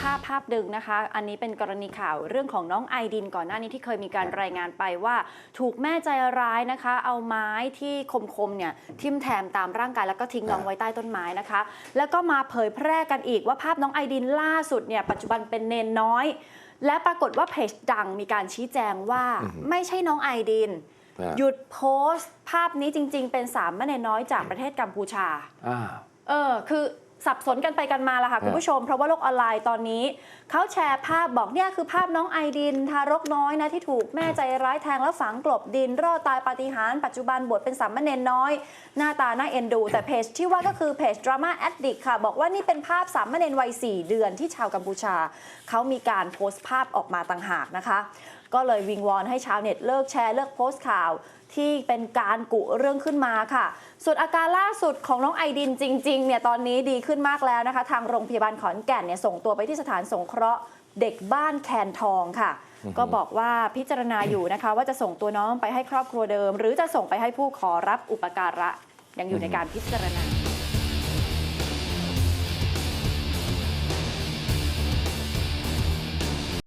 ภาพภาพดึงนะคะ อันนี้เป็นกรณีข่าวเรื่องของน้องไอดินก่อนหน้านี้ที่เคยมีการรายงานไปว่า ถูกแม่ใจร้ายนะคะ เอาไม้ที่คมๆเนี่ยทิ่มแทงตามร่างกายแล้วก็ทิ้งน้องไว้ใต้ต้นไม้นะคะ แล้วก็มาเผยแพร่กันอีกว่าภาพน้องไอดินล่าสุดเนี่ยปัจจุบันเป็นเนนน้อย และปรากฏว่าเพจดังมีการชี้แจงว่าอือหือไม่ใช่น้องไอดินอ่าหยุดโพสต์ ภาพนี้จริง ๆ เป็นสามแม่เนนน้อยจากประเทศกัมพูชาอ่าเออคือ สับสนกันไปกันมาละค่ะคุณผู้ชม เพราะว่าโลกออนไลน์ตอนนี้เขาแชร์ภาพบอกเนี่ยคือภาพน้องไอดิน ทารกน้อยนะที่ถูกแม่ใจร้ายแทงแล้วฝังกลบดิน รอดตายปาฏิหาริย์ปัจจุบันบวชเป็นสามเณรน้อย หน้าตาน่าเอ็นดู แต่เพจที่ว่าก็คือเพจ Drama Addict ค่ะ บอกว่านี่เป็นภาพสามเณรวัย4เดือนที่ชาวกัมพูชาเขามีการโพสต์ภาพออกมาต่างหากนะคะก็เลยวิงวอนให้ชาวเน็ตเลิกแชร์เลิกโพสต์ข่าว ที่เป็นการกุเรื่องขึ้นมาค่ะ ส่วนอาการล่าสุดของน้องไอดินจริงๆเนี่ยตอนนี้ดีขึ้นมากแล้วนะคะ ทางโรงพยาบาลขอนแก่นเนี่ยส่งตัวไปที่สถานสงเคราะห์เด็กบ้านแคนทองค่ะ ก็บอกว่าพิจารณาอยู่นะคะ ว่าจะส่งตัวน้องไปให้ครอบครัวเดิม หรือจะส่งไปให้ผู้ขอรับอุปการะยังอยู่ในการพิจารณา